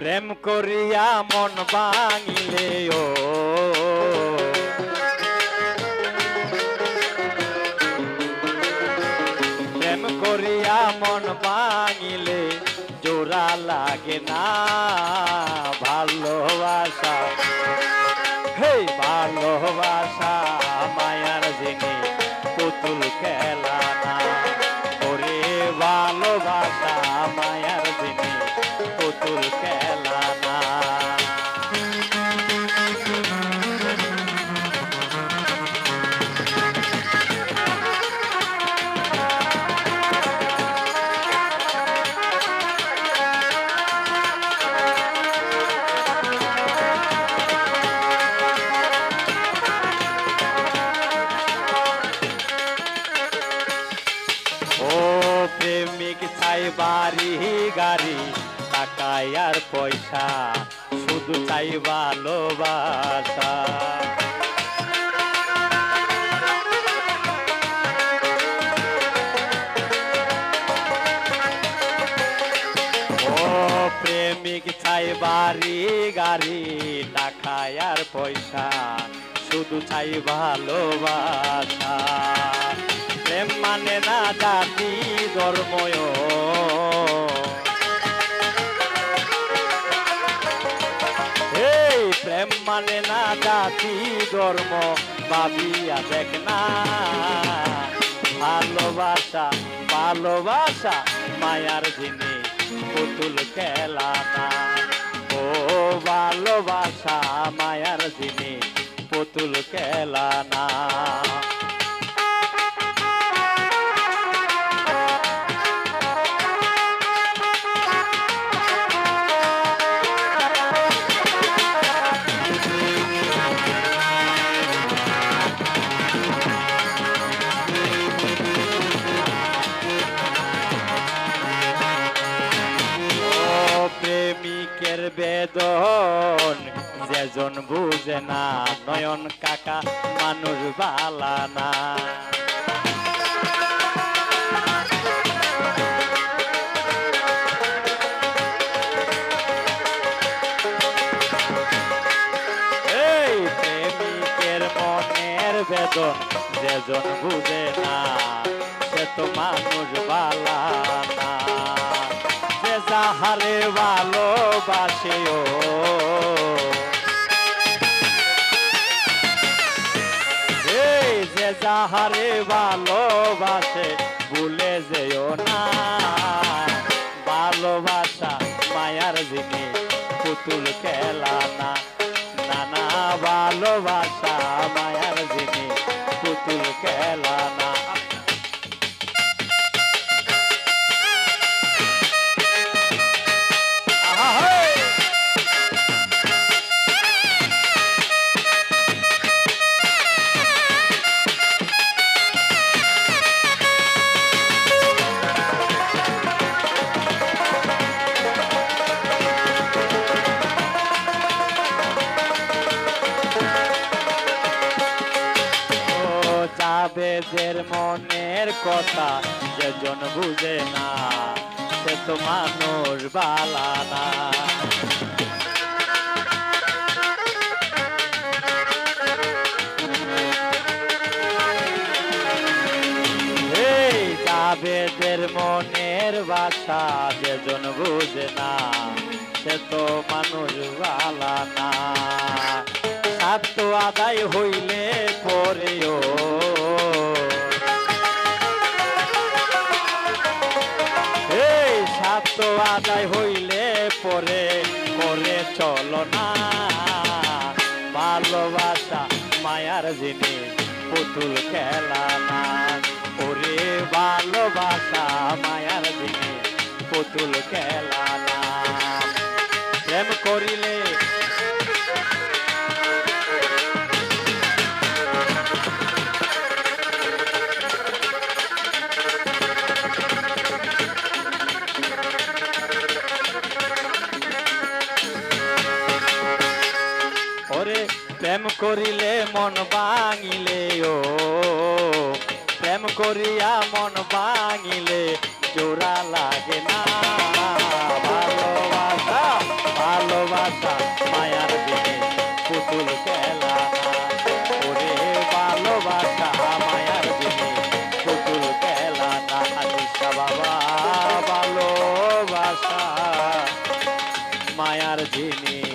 প্রেম করিয়া মন ভাঙিলে, ও। প্রেম করিয়া মন ভাঙিলে জোড়া লাগে না, ভালোবাসা। হে ভালোবাসা। চাই বাড়ি গাড়ি, টাকায় আর পয়সা, শুধু চাই ভালোবাসা। প্রেমিক, চাই বাড়ি গাড়ি, টাকায় আর পয়সা, শুধু চাই ভালোবাসা। প্রেম মানে না জাতি, ধর্ময় মানে না জাতি ধর্ম ভাবিয়া দেখ না। ভালোবাসা ভালোবাসা মায়ার জিনিস পুতুল খেলা। প্রেমিকের বেদন যেজন বুঝে না, নয়ন কাকা, মানুষ বালা না। বেদন যেজন বুঝে না, সে তো মানুষ বালা না। যাহারে ভালোবাসে ও। যে যাহারে ভালোবাসে, ভুলে যেও না। ভালোবাসা মায়ার জিনিস পুতুল খেলা না। নানা ভালোবাসা মায়ার জিনিস পুতুল খেলা না। মনের কথা যে জন বুঝে না, সে তো মানুষ বালা না। এই জাবেদের মনের বাসা যেজন বুঝে না, সে তো মানুষ বালা না। স্বার্থ আদায় হইলে পরেও স্বার্থ আদায় হইলে পরে পরে চল না। ভালোবাসা মায়ার জিনিস পুতুল খেলা না। ওরে ভালোবাসা মায়ার জিনিস পুতুল খেলা না। প্রেম করিলে প্রেম করিলে মন ভাঙিলে, ও। প্রেম করিয়া মন ভাঙিলে জোড়া লাগে না। ভালোবাসা ভালোবাসা, মায়ার দিনে পুতুল খেলা ওরে ভালোবাসা, মায়ার দিনে পুতুল খেলা না বাবা, ভালোবাসা, মায়ার জিনিস